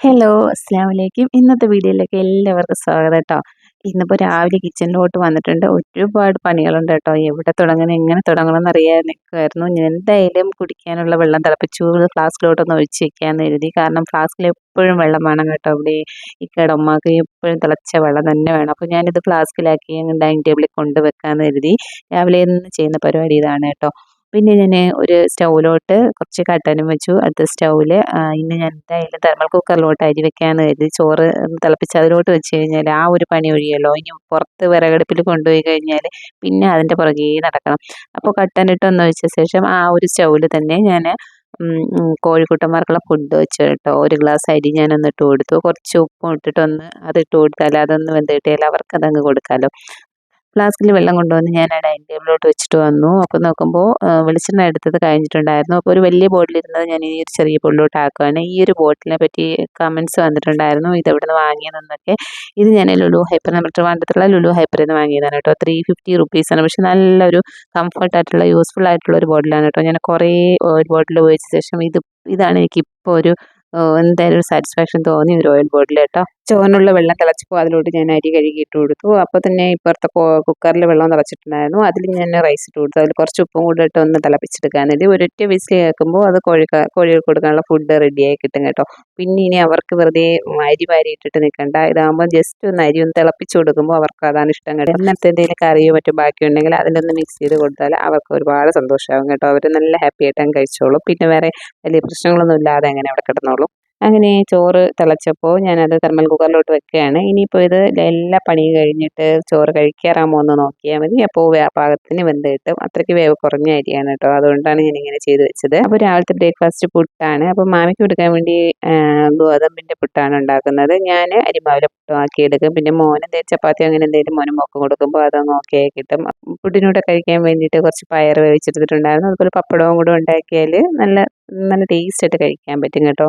Hello അസ്സാം വലൈക്കും ഇന്നത്തെ വീഡിയോയിലേക്ക് എല്ലാവർക്കും സ്വാഗതം കേട്ടോ ഇന്നിപ്പോൾ രാവിലെ കിച്ചണിലോട്ട് വന്നിട്ടുണ്ട്. ഒരുപാട് പണികളുണ്ട് കേട്ടോ എവിടെ തുടങ്ങണം എങ്ങനെ തുടങ്ങണം എന്നറിയാൻ നിൽക്കുമായിരുന്നു ഞാൻ എന്തായാലും കുടിക്കാനുള്ള വെള്ളം തിളപ്പിച്ചു. ഫ്ലാസ്കിലോട്ടൊന്ന് ഒഴിച്ച് വെക്കാമെന്ന് എഴുതി കാരണം ഫ്ലാസ്കിൽ എപ്പോഴും വെള്ളം വേണം കേട്ടോ ഇവിടെ. ഈ കിടമ്മക്ക് എപ്പോഴും തിളച്ച വെള്ളം തന്നെ വേണം. അപ്പോൾ ഞാനിത് ഫ്ലാസ്കിലാക്കി ഡൈനിങ് ടേബിളിൽ കൊണ്ടുവെക്കാമെന്ന് എഴുതി രാവിലെ എന്ന് ചെയ്യുന്ന പരിപാടി ഇതാണ് കേട്ടോ പിന്നെ ഞാൻ ഒരു സ്റ്റൗവിലോട്ട് കുറച്ച് കട്ടനും വെച്ചു. അടുത്ത സ്റ്റൗവിൽ ഇന്ന് ഞാൻ എന്തായാലും തെർമൽ കുക്കറിലോട്ട് അരി വെക്കാമെന്ന് കരുതി ചോറ് തിളപ്പിച്ച് അതിലോട്ട് വെച്ച് കഴിഞ്ഞാൽ ആ ഒരു പണി ഒഴിയല്ലോ ഇനി പുറത്ത് വിറകടുപ്പിൽ കൊണ്ടുപോയി കഴിഞ്ഞാൽ പിന്നെ അതിന്റെ പുറകെ നടക്കണം. അപ്പോൾ കട്ടനിട്ടൊന്ന് വെച്ച ശേഷം ആ ഒരു സ്റ്റൗവിൽ തന്നെ ഞാൻ കോഴിക്കുട്ടന്മാർക്കുള്ള ഫുഡ് വെച്ചു കേട്ടോ. ഒരു ഗ്ലാസ് അരി ഞാനൊന്ന് ഇട്ട് കൊടുത്തു. കുറച്ച് ഉപ്പും ഇട്ടിട്ടൊന്ന് അത് ഇട്ട് കൊടുത്താൽ അതൊന്ന് വെന്ത് കിട്ടിയാൽ അവർക്ക് അതങ്ങ് കൊടുക്കാമല്ലോ ഫ്ലാസ്കിൽ വെള്ളം കൊണ്ടുവന്ന് ഞാൻ ആ ഡൈനിങ് ടേബിളിലോട്ട് വെച്ചിട്ട് വന്നു. അപ്പോൾ നോക്കുമ്പോൾ വെളിച്ചെണ്ണ എടുത്തത് കഴിഞ്ഞിട്ടുണ്ടായിരുന്നു. അപ്പോൾ ഒരു വലിയ ബോട്ടിൽ ബോട്ടിലിരുന്നത് ഞാൻ ഈ ഒരു ചെറിയ ബോട്ടിലോട്ട് ആക്കുകയാണ് ഈ ഒരു ബോട്ടിലിനെ പറ്റി കമൻസ് വന്നിട്ടുണ്ടായിരുന്നു. ഇത് എവിടെ നിന്ന് വാങ്ങിയതെന്നൊക്കെ. ഇത് ഞാൻ ലുലു ഹൈപ്പർ നമ്മൾ ട്രിവാൻഡ്രത്തുള്ള ലുലു ഹൈപ്പറിൽ നിന്ന് വാങ്ങിയതാണ് കേട്ടോ. ത്രീ ഫിഫ്റ്റി റുപ്പീസാണ് പക്ഷെ നല്ലൊരു കംഫർട്ട് ആയിട്ടുള്ള യൂസ്ഫുൾ ആയിട്ടുള്ള ഒരു ബോട്ടിലാണ് കേട്ടോ. ഞാൻ കുറേ ഓയിൽ ബോട്ടിൽ ഉപയോഗിച്ച ശേഷം ഇത് ഇതാണ് എനിക്ക് ഇപ്പോൾ ഒരു എന്തായാലും ഒരു സാറ്റിസ്ഫാക്ഷൻ തോന്നി ഒരു ഓയിൽ ബോട്ടിൽ കേട്ടോ. ചോറിനുള്ള വെള്ളം തിളച്ചപ്പോൾ അതിലോട്ട് ഞാൻ അരി കഴുകിയിട്ട് കൊടുത്തു. അപ്പോൾ തന്നെ ഇപ്പുറത്തെ കുക്കറിൽ വെള്ളം തിളച്ചിട്ടുണ്ടായിരുന്നു. അതിൽ ഞാൻ റൈസ് ഇട്ട് കൊടുത്തു. അതിൽ കുറച്ച് ഉപ്പും കൂടെ ഇട്ട് ഒന്ന് തിളപ്പിച്ചെടുക്കാൻ വേണ്ടി. ഒരൊറ്റ വിസിൽ കേൾക്കുമ്പോൾ അത് കോഴി കോഴികൾക്ക് കൊടുക്കാനുള്ള ഫുഡ് റെഡിയായി കിട്ടും കേട്ടോ. പിന്നെ ഇനി അവർക്ക് വെറുതെ അരി വാരി ഇട്ടിട്ട് നിൽക്കണ്ട. ഇതാകുമ്പോൾ ജസ്റ്റ് ഒന്ന് അരി ഒന്ന് തിളപ്പിച്ച് കൊടുക്കുമ്പോൾ അവർക്ക് അതാണ് ഇഷ്ടം കേട്ടോ. അങ്ങനത്തെ എന്തെങ്കിലും കറിയോ മറ്റോ ബാക്കി ബാക്കിയുണ്ടെങ്കിൽ അതിലൊന്ന് മിക്സ് ചെയ്ത് കൊടുത്താൽ അവർക്ക് ഒരുപാട് സന്തോഷമാകും കേട്ടോ. അവർ നല്ല ഹാപ്പി ആയിട്ട് കഴിച്ചോളും. പിന്നെ വേറെ വലിയ പ്രശ്നങ്ങളൊന്നും ഇല്ലാതെ അങ്ങനെ അവിടെ കിടന്നോളും. അങ്ങനെ ചോറ് തിളച്ചപ്പോൾ ഞാനത് തെർമൽ കുക്കറിലോട്ട് വെക്കുകയാണ്. ഇനിയിപ്പോൾ ഇത് എല്ലാ പണിയും കഴിഞ്ഞിട്ട് ചോറ് കഴിക്കാറാമോ എന്ന് നോക്കിയാൽ മതി. അപ്പോൾ പാകത്തിന് വെന്ത് കിട്ടും. അത്രയ്ക്ക് വേവ് കുറഞ്ഞ അരിയാണ് കേട്ടോ. അതുകൊണ്ടാണ് ഞാൻ ഇങ്ങനെ ചെയ്ത് വെച്ചത്. അപ്പോൾ രാവിലത്തെ ബ്രേക്ക്ഫാസ്റ്റ് പുട്ടാണ്. അപ്പോൾ മാമിക്ക് കൊടുക്കാൻ വേണ്ടി ഗോതമ്പിന്റെ പുട്ടാണ് ഉണ്ടാക്കുന്നത്. ഞാൻ അരിമാവിലെ പുട്ടും എടുക്കും. പിന്നെ മോന് എന്തെങ്കിലും ചപ്പാത്തി അങ്ങനെ എന്തെങ്കിലും മോനും മോക്കും കൊടുക്കുമ്പോൾ അതങ്ങ് ഓക്കെ കിട്ടും. പുട്ടിനൂടെ കഴിക്കാൻ വേണ്ടിയിട്ട് കുറച്ച് പയർ വേവിച്ചെടുത്തിട്ടുണ്ടായിരുന്നു. അതുപോലെ പപ്പടവും കൂടെ ഉണ്ടാക്കിയാൽ നല്ല നല്ല ടേസ്റ്റ് ആയിട്ട് കഴിക്കാൻ പറ്റും കേട്ടോ.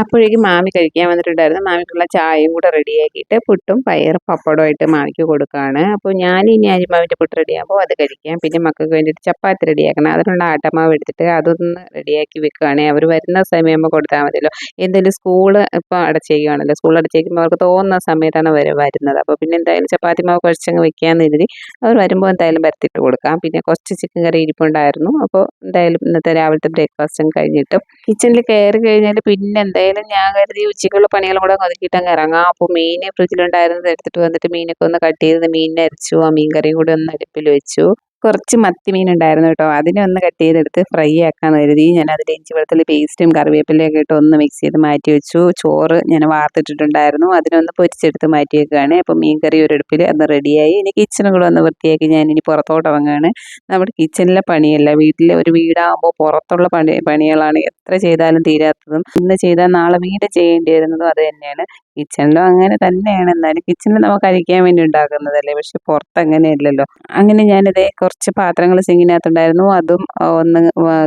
അപ്പോഴേക്കും മാമി കഴിക്കാൻ വന്നിട്ടുണ്ടായിരുന്നു. മാമിക്കുള്ള ചായയും കൂടെ റെഡിയാക്കിയിട്ട് പുട്ടും പയറും ആയിട്ട് മാമിക്ക് കൊടുക്കുകയാണ് അപ്പോൾ ഞാൻ ഇനി അരിമാവിന്റെ പുട്ട് റെഡിയാകുമ്പോൾ അത് കഴിക്കാം. പിന്നെ മക്കൾക്ക് വേണ്ടിയിട്ട് ചപ്പാത്തി റെഡിയാക്കണം. അതിനുള്ള ആട്ടമാവ് എടുത്തിട്ട് അതൊന്ന് റെഡിയാക്കി വെക്കുകയാണെങ്കിൽ അവർ വരുന്ന സമയമാകുമ്പോൾ കൊടുത്താൽ മതിയല്ലോ. എന്തെങ്കിലും സ്കൂൾ ഇപ്പോൾ അടച്ചേക്കുകയാണല്ലോ സ്കൂൾ അടച്ചേക്കുമ്പോൾ അവർക്ക് തോന്നുന്ന സമയത്താണ് അവർ വരുന്നത്. അപ്പോൾ പിന്നെ എന്തായാലും ചപ്പാത്തി മാവ് കുറച്ചങ്ങ് വെക്കാമെന്ന് കരുതി അവർ വരുമ്പോൾ എന്തായാലും വരുത്തിയിട്ട് കൊടുക്കാം. പിന്നെ കുറച്ച് ചിക്കൻ കറി ഇരിപ്പുണ്ടായിരുന്നു. അപ്പോൾ എന്തായാലും ഇന്നത്തെ രാവിലത്തെ ബ്രേക്ക്ഫാസ്റ്റും കഴിഞ്ഞിട്ടും കിച്ചണിൽ കയറി കഴിഞ്ഞാൽ പിന്നെ എന്തായാലും ഞാൻ കരുതി ഉച്ചയ്ക്കുള്ള പണികളും ഒതുക്കിയിട്ട് അങ്ങ് ഇറങ്ങാം. അപ്പോൾ മീൻ ഫ്രിഡ്ജിലുണ്ടായിരുന്നത് എടുത്തിട്ട് വന്നിട്ട് മീനൊക്കെ ഒന്ന് കട്ട് ചെയ്ത് മീനിനെ അരച്ചു ആ മീൻ കറിയും കൂടി ഒന്ന് അടുപ്പിൽ വെച്ചു. കുറച്ച് മത്തി മീൻ ഉണ്ടായിരുന്നു കേട്ടോ. അതിനെ ഒന്ന് കട്ട് ചെയ്തെടുത്ത് ഫ്രൈ ആക്കാൻ കരുതി. ഞാൻ അതിൽ ഇഞ്ചി വെളുത്തുള്ളി പേസ്റ്റും കറിവേപ്പിലയൊക്കെ ഇട്ട് ഒന്ന് മിക്സ് ചെയ്ത് മാറ്റി വെച്ചു. ചോറ് ഞാൻ വാർത്തിട്ടിട്ടുണ്ടായിരുന്നു. അതിനൊന്ന് പൊരിച്ചെടുത്ത് മാറ്റി വെക്കുകയാണ്. അപ്പോൾ മീൻ കറി ഒരു അടുപ്പിൽ അത് റെഡിയായി ഇനി കിച്ചണും കൂടെ ഒന്ന് വൃത്തിയാക്കി ഞാൻ ഇനി പുറത്തോട്ട് ഇറങ്ങുകയാണ്. നമ്മുടെ കിച്ചണിലെ പണിയല്ല? വീട്ടിലെ ഒരു വീടാകുമ്പോൾ പുറത്തുള്ള പണി പണികളാണ് എത്ര ചെയ്താലും തീരാത്തതും. ഇന്ന് ചെയ്താൽ നാളെ വീട് ചെയ്യേണ്ടി വരുന്നതും അത് തന്നെയാണ്. കിച്ചണിലും അങ്ങനെ തന്നെയാണ്. എന്നാലും കിച്ചണിൽ നമുക്ക് കഴിക്കാൻ വേണ്ടി ഉണ്ടാക്കുന്നതല്ലേ? പക്ഷെ പുറത്ത് അങ്ങനെയല്ലല്ലോ. അങ്ങനെ ഞാനിതേ കുറച്ച് പാത്രങ്ങൾ സിങ്കിനകത്തുണ്ടായിരുന്നു. അതും ഒന്ന്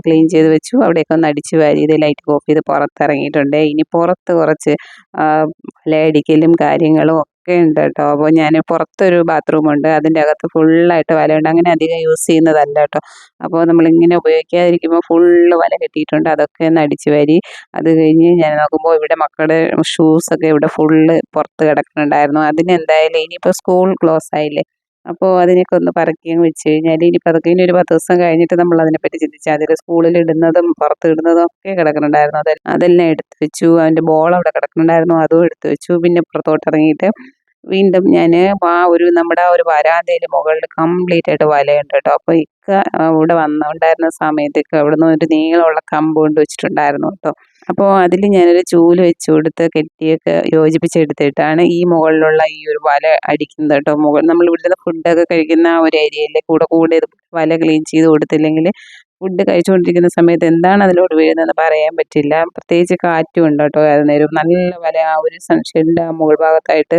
ക്ലീൻ ചെയ്ത് വെച്ചു. അവിടെയൊക്കെ ഒന്ന് അടിച്ചു വാരി ഇത് ലൈറ്റ് ഓഫ് ചെയ്ത് പുറത്തിറങ്ങിയിട്ടുണ്ട്. ഇനി പുറത്ത് കുറച്ച് ലയടിക്കലും കാര്യങ്ങളും ഒക്കെ ഉണ്ട് കേട്ടോ. അപ്പോൾ ഞാൻ പുറത്തൊരു ബാത്റൂമുണ്ട് അതിന്റെ അകത്ത് ഫുള്ളായിട്ട് വലയുണ്ട്. അങ്ങനെ അധികം യൂസ് ചെയ്യുന്നതല്ല കേട്ടോ. അപ്പോൾ നമ്മളിങ്ങനെ ഉപയോഗിക്കാതിരിക്കുമ്പോൾ ഫുള്ള് വല കെട്ടിയിട്ടുണ്ട്. അതൊക്കെ ഒന്ന് അടിച്ചു വാരി അത് കഴിഞ്ഞ് ഞാൻ നോക്കുമ്പോൾ ഇവിടെ മക്കളുടെ ഷൂസൊക്കെ ഇവിടെ ഫുള്ള് പുറത്ത് കിടക്കുന്നുണ്ടായിരുന്നു. അതിന് എന്തായാലും ഇനിയിപ്പോൾ സ്കൂൾ ക്ലോസ് ആയില്ലേ. അപ്പോൾ അതിനൊക്കെ ഒന്ന് പറക്കി വെച്ച് കഴിഞ്ഞാൽ ഇനി അതൊക്കെ ഇനി ഒരു പത്ത് ദിവസം കഴിഞ്ഞിട്ട് നമ്മൾ അതിനെപ്പറ്റി ചിന്തിച്ചാൽ അതിൽ സ്കൂളിൽ ഇടുന്നതും പുറത്ത് ഇടുന്നതും ഒക്കെ കിടക്കുന്നുണ്ടായിരുന്നു അത് അതെല്ലാം എടുത്ത് വെച്ചു. അതിന്റെ ബോൾ അവിടെ കിടക്കുന്നുണ്ടായിരുന്നു അതും എടുത്ത് വെച്ചു. പിന്നെ പുറത്തോട്ട് ഇറങ്ങിയിട്ട് വീണ്ടും ഞാൻ ആ ഒരു നമ്മുടെ ഒരു വരാന്തയിൽ മുകളിൽ കംപ്ലീറ്റ് ആയിട്ട് വലയുണ്ട് കേട്ടോ. അപ്പോൾ ഇക്ക ഇവിടെ വന്നുകൊണ്ടായിരുന്ന സമയത്തൊക്കെ അവിടെ നിന്ന് ഒരു നീളമുള്ള കമ്പ് കൊണ്ട് വെച്ചിട്ടുണ്ടായിരുന്നു കേട്ടോ. അപ്പോൾ അതിൽ ഞാനൊരു ചൂൽ വെച്ച് കൊടുത്ത് കെട്ടിയൊക്കെ യോജിപ്പിച്ചെടുത്തിട്ടാണ് ഈ മുകളിലുള്ള ഈ ഒരു വല അടിക്കുന്നത് കേട്ടോ. മുകൾ നമ്മൾ ഇവിടുത്തെ ഫുഡൊക്കെ കഴിക്കുന്ന ആ ഒരു ഏരിയയിൽ കൂടെ കൂടെ വല ക്ലീൻ ചെയ്ത് കൊടുത്തില്ലെങ്കിൽ ഫുഡ് കഴിച്ചുകൊണ്ടിരിക്കുന്ന സമയത്ത് എന്താണ് അതിലോട്ട് വീഴുന്നതെന്ന് പറയാൻ പറ്റില്ല. പ്രത്യേകിച്ച് കാറ്റും ഉണ്ട് കേട്ടോ. അത് നേരം നല്ല വല ആ ഒരു സൺഷെഡിന്റെ ആ മുകൾ ഭാഗത്തായിട്ട്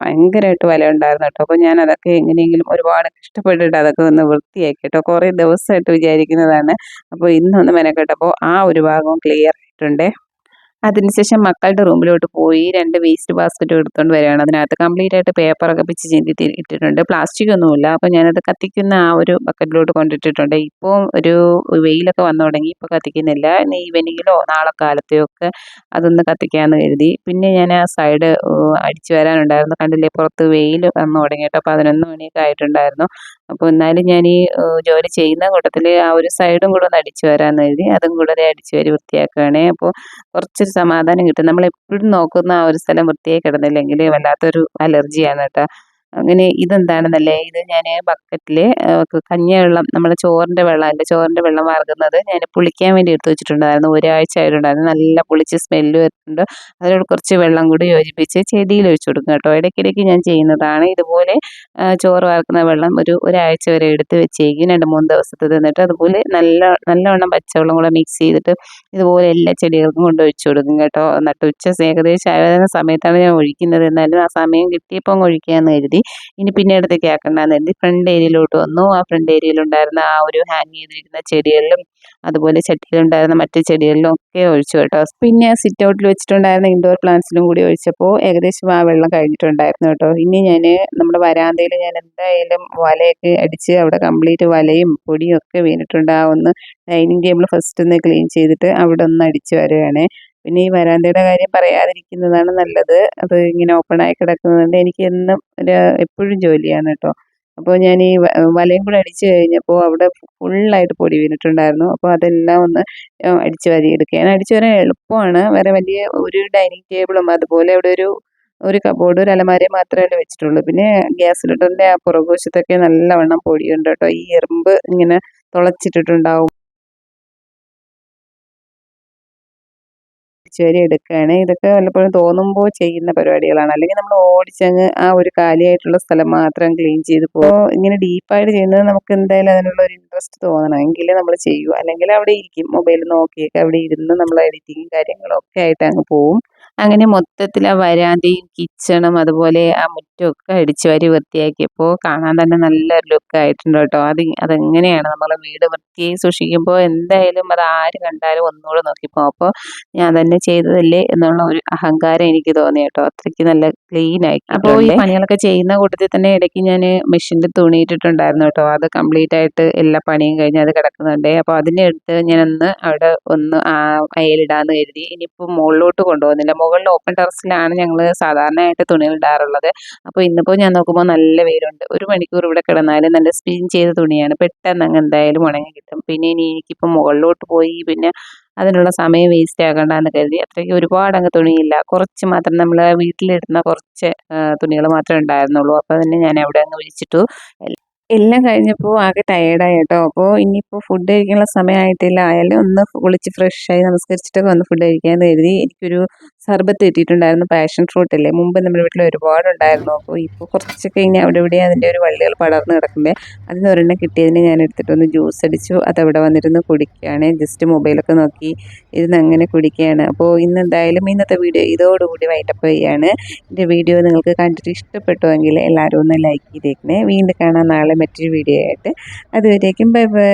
ഭയങ്കരമായിട്ട് വല ഉണ്ടായിരുന്നു കേട്ടോ. അപ്പോൾ ഞാൻ അതൊക്കെ എങ്ങനെയെങ്കിലും ഒരുപാട് കഷ്ടപ്പെട്ടിട്ട് അതൊക്കെ ഒന്ന് വൃത്തിയാക്കി കുറേ ദിവസമായിട്ട് വിചാരിക്കുന്നതാണ്. അപ്പോൾ ഇന്നൊന്ന് മെനക്കെട്ടപ്പോൾ ആ ഒരു ഭാഗവും ക്ലിയർ ആയിട്ടുണ്ട്. അതിനുശേഷം മക്കളുടെ റൂമിലോട്ട് പോയി രണ്ട് വേസ്റ്റ് ബാസ്ക്കറ്റ് എടുത്തുകൊണ്ട് വരികയാണ്. അതിനകത്ത് കംപ്ലീറ്റ് ആയിട്ട് പേപ്പറൊക്കെ പിച്ച് ചെന്തി ഇട്ടിട്ടുണ്ട്. പ്ലാസ്റ്റിക് ഒന്നുമില്ല. അപ്പോൾ ഞാനത് കത്തിക്കുന്ന ആ ഒരു ബക്കറ്റിലോട്ട് കൊണ്ടിട്ടിട്ടുണ്ട്. ഇപ്പോൾ ഒരു വെയിലൊക്കെ വന്നു തുടങ്ങി. ഇപ്പോൾ കത്തിക്കുന്നില്ല. ഇനി ഈവനിങ്ങിലോ നാളെ കാലത്തെയോ ഒക്കെ അതൊന്ന് കത്തിക്കാമെന്ന് കരുതി. പിന്നെ ഞാൻ ആ സൈഡ് അടിച്ചു വരാനുണ്ടായിരുന്നു. കണ്ടില്ലേ? പുറത്ത് വെയിൽ വന്നു തുടങ്ങിയിട്ട് അപ്പോൾ പതിനൊന്ന് മണിയൊക്കെ ആയിട്ടുണ്ടായിരുന്നു. അപ്പോൾ എന്നാലും ഞാൻ ഈ ജോലി ചെയ്യുന്ന കൂട്ടത്തിൽ ആ ഒരു സൈഡും കൂടെ ഒന്ന് അടിച്ചു വരാമെന്ന് കരുതി. അതും കൂടെ അടിച്ചു വരി വൃത്തിയാക്കുകയാണേ. അപ്പോൾ കുറച്ചൊരു സമാധാനം കിട്ടും. നമ്മൾ എപ്പോഴും നോക്കുന്ന ആ ഒരു സ്ഥലം വൃത്തിയായി കിടന്നില്ലെങ്കിൽ വല്ലാത്തൊരു അലർജിയാണ് കേട്ടോ. അങ്ങനെ ഇതെന്താണെന്നല്ലേ? ഇത് ഞാൻ ബക്കറ്റിൽ കഞ്ഞിവെള്ളം നമ്മുടെ ചോറിന്റെ വെള്ളം അല്ല? ചോറിന്റെ വെള്ളം വാർക്കുന്നത് ഞാൻ പുളിക്കാൻ വേണ്ടി എടുത്ത് വെച്ചിട്ടുണ്ടായിരുന്നു. ഒരാഴ്ച ആയിട്ടുണ്ടായിരുന്നു. നല്ല പുളിച്ച് സ്മെല്ല് വരുന്നുണ്ട്. അതിനോട് കുറച്ച് വെള്ളം കൂടി യോജിപ്പിച്ച് ചെടിയിൽ ഒഴിച്ചു കൊടുക്കും കേട്ടോ. ഇടയ്ക്കിടയ്ക്ക് ഞാൻ ചെയ്യുന്നതാണ്. ഇതുപോലെ ചോറ് വാർക്കുന്ന വെള്ളം ഒരു ഒരാഴ്ച വരെ എടുത്ത് വെച്ചേക്കും. രണ്ട് മൂന്ന് ദിവസത്തെ തിന്നിട്ട് അതുപോലെ നല്ല നല്ലവണ്ണം പച്ചവെള്ളം കൂടെ മിക്സ് ചെയ്തിട്ട് ഇതുപോലെ എല്ലാ ചെടികൾക്കും കൊണ്ട് ഒഴിച്ചു കൊടുക്കും കേട്ടോ. എന്നിട്ട് ഉച്ച ഏകദേശം ആയതെന്ന സമയത്താണ് ഞാൻ ഒഴിക്കുന്നത്. എന്നാലും ആ സമയം കിട്ടിയപ്പോൾ ഒഴിക്കാമെന്ന് കരുതി. ഇനി പിന്നെ ആക്കണ്ടെന്ന് കരുതി. ഫ്രണ്ട് ഏരിയയിലോട്ട് വന്നു. ആ ഫ്രണ്ട് ഏരിയയിലുണ്ടായിരുന്ന ആ ഒരു ഹാങ് ചെയ്തിരിക്കുന്ന ചെടികളിലും അതുപോലെ ചട്ടിയിലുണ്ടായിരുന്ന മറ്റു ചെടികളിലും ഒക്കെ ഒഴിച്ചു കേട്ടോ. പിന്നെ സിറ്റ് ഔട്ടിൽ വെച്ചിട്ടുണ്ടായിരുന്ന ഇൻഡോർ പ്ലാന്റ്സിലും കൂടി ഒഴിച്ചപ്പോൾ ഏകദേശം ആ വെള്ളം കഴിഞ്ഞിട്ടുണ്ടായിരുന്നു കേട്ടോ. ഇനി ഞാൻ നമ്മുടെ വരാന്തയിൽ ഞാൻ എന്തായാലും വലയൊക്കെ അടിച്ച് അവിടെ കംപ്ലീറ്റ് വലയും പൊടിയും ഒക്കെ വീണിട്ടുണ്ട്. ആ ഒന്ന് ഡൈനിങ് ടേബിൾ ഫസ്റ്റ് ഒന്ന് ക്ലീൻ ചെയ്തിട്ട് അവിടെ ഒന്ന് അടിച്ചു വരികയാണേ. പിന്നെ ഈ വരാന്തയുടെ കാര്യം പറയാതിരിക്കുന്നതാണ് നല്ലത്. അത് ഇങ്ങനെ ഓപ്പൺ ആയി കിടക്കുന്നതുകൊണ്ട് എനിക്ക് എന്നും ഒരു എപ്പോഴും ജോലിയാണ് കേട്ടോ. അപ്പോൾ ഞാൻ ഈ വലയും കൂടെ അടിച്ചു കഴിഞ്ഞപ്പോൾ അവിടെ ഫുള്ളായിട്ട് പൊടി വീണിട്ടുണ്ടായിരുന്നു. അപ്പോൾ അതെല്ലാം ഒന്ന് അടിച്ചു അടിച്ചു ഞാൻ അടിച്ചു വരാൻ എളുപ്പമാണ്. വേറെ വലിയ ഒരു ഡൈനിങ് ടേബിളും അതുപോലെ അവിടെ ഒരു ഒരു കബോർഡ് ഒരു അലമാരയും മാത്രമേ വെച്ചിട്ടുള്ളൂ. പിന്നെ ഗ്യാസ് സിലിണ്ടറിന്റെ ആ പുറകുവശത്തൊക്കെ നല്ലവണ്ണം പൊടിയുണ്ട് കേട്ടോ. ഈ എറുമ്പ് ഇങ്ങനെ തുളച്ചിട്ടിട്ടുണ്ടാവും. വരി എടുക്കുകയാണ് ഇതൊക്കെ വല്ലപ്പോഴും തോന്നുമ്പോൾ ചെയ്യുന്ന പരിപാടികളാണ്. അല്ലെങ്കിൽ നമ്മൾ ഓടിച്ചങ്ങ് ആ ഒരു കാലിയായിട്ടുള്ള സ്ഥലം മാത്രം ക്ലീൻ ചെയ്ത് പോകും ഇങ്ങനെ ഡീപ്പായിട്ട് ചെയ്യുന്നത് നമുക്ക് എന്തായാലും അതിനുള്ള ഒരു ഇൻട്രസ്റ്റ് തോന്നണം. എങ്കിലേ നമ്മൾ ചെയ്യൂ അല്ലെങ്കിൽ അവിടെ ഇരിക്കും. മൊബൈൽ നോക്കിയൊക്കെ അവിടെ ഇരുന്ന് നമ്മൾ എഡിറ്റിങ്ങും കാര്യങ്ങളും ഒക്കെ ആയിട്ട് അങ്ങ് പോവും. അങ്ങനെ മൊത്തത്തിൽ ആ വരാന്തയും കിച്ചണും അതുപോലെ ആ മുറ്റമൊക്കെ അടിച്ചു വാരി വൃത്തിയാക്കിയപ്പോൾ കാണാൻ തന്നെ നല്ലൊരു ലുക്ക് ആയിട്ടുണ്ട് കേട്ടോ. അത് അതെങ്ങനെയാണ് നമ്മൾ വീട് വൃത്തിയായി സൂക്ഷിക്കുമ്പോൾ എന്തായാലും അത് ആര് കണ്ടാലും ഒന്നുകൂടെ നോക്കിപ്പോ അപ്പോൾ ഞാൻ തന്നെ ചെയ്തതല്ലേ എന്നുള്ള ഒരു അഹങ്കാരം എനിക്ക് തോന്നി കേട്ടോ. അത്രയ്ക്ക് നല്ല ക്ലീൻ ആയി അപ്പോൾ ഈ പണികളൊക്കെ ചെയ്യുന്ന കൂട്ടത്തിൽ തന്നെ ഇടയ്ക്ക് ഞാൻ മെഷീനിൽ തുണിയിട്ടിട്ടുണ്ടായിരുന്നു കേട്ടോ. അത് കംപ്ലീറ്റ് ആയിട്ട് എല്ലാ പണിയും കഴിഞ്ഞ് അത് കിടക്കുന്നുണ്ട്. അപ്പോൾ അതിനെ എടുത്ത് ഞാനൊന്ന് അവിടെ ഒന്ന് അയലിടാന്ന് കരുതി. ഇനിയിപ്പോൾ മുകളിലോട്ട് കൊണ്ടുപോകുന്നില്ല. മുകളിൽ ഓപ്പൺ ടെറസിലാണ് ഞങ്ങൾ സാധാരണയായിട്ട് തുണികൾ ഇടാറുള്ളത് അപ്പോൾ ഇന്നിപ്പോൾ ഞാൻ നോക്കുമ്പോൾ നല്ല വെയിലുണ്ട്. ഒരു മണിക്കൂർ ഇവിടെ കിടന്നാലും നല്ല സ്പിൻ ചെയ്ത തുണിയാണ്. പെട്ടെന്ന് അങ്ങ് എന്തായാലും ഉണങ്ങി കിട്ടും. പിന്നെ ഇനി എനിക്കിപ്പോൾ മുകളിലോട്ട് പോയി പിന്നെ അതിനുള്ള സമയം വേസ്റ്റ് ആക്കണ്ടെന്ന് കരുതി. അത്രയ്ക്ക് ഒരുപാട് അങ്ങ് തുണിയില്ല. കുറച്ച് മാത്രം നമ്മൾ വീട്ടിലിടുന്ന കുറച്ച് തുണികൾ മാത്രമേ ഉണ്ടായിരുന്നുള്ളൂ. അപ്പോൾ തന്നെ ഞാൻ അവിടെ അങ്ങ് വിളിച്ചിട്ടു എല്ലാം കഴിഞ്ഞപ്പോൾ ആകെ ടയേർഡായി കേട്ടോ. അപ്പോൾ ഇനിയിപ്പോൾ ഫുഡ് കഴിക്കാനുള്ള സമയമായിട്ടില്ല. ആയാലും ഒന്ന് കുളിച്ച് ഫ്രഷായി നമസ്കരിച്ചിട്ടൊക്കെ വന്ന് ഫുഡ് കഴിക്കാമെന്ന് കരുതി. എനിക്കൊരു സർബത്ത് കിട്ടിയിട്ടുണ്ടായിരുന്നു പാഷൻ ഫ്രൂട്ട് അല്ലേ? മുമ്പ് നമ്മുടെ വീട്ടിൽ ഒരുപാട് ഉണ്ടായിരുന്നു അപ്പോൾ ഇപ്പോൾ കുറച്ചൊക്കെ ഇനി അവിടെ ഇവിടെ അതിന്റെ ഒരു വള്ളികൾ പടർന്ന് കിടക്കുമ്പോൾ അതിന് ഒരെണ്ണം കിട്ടിയതിന് ഞാൻ എടുത്തിട്ടൊന്ന് ജ്യൂസ് അടിച്ചു. അതവിടെ വന്നിരുന്ന് കുടിക്കുകയാണ്. ജസ്റ്റ് മൊബൈലൊക്കെ നോക്കി ഇരുന്ന് അങ്ങനെ കുടിക്കുകയാണ്. അപ്പോൾ ഇന്ന് എന്തായാലും ഇന്നത്തെ വീഡിയോ ഇതോടുകൂടി വൈറ്റപ്പ് ചെയ്യാണ്. എന്റെ വീഡിയോ നിങ്ങൾക്ക് കണ്ടിട്ട് ഇഷ്ടപ്പെട്ടുവെങ്കിൽ എല്ലാവരും ഒന്ന് ലൈക്ക് ചെയ്തേക്കണേ. വീണ്ടും കാണാം നാളെ മറ്റൊരു വീഡിയോ ആയിട്ട്. അതുവരേക്കും ബൈ ബൈ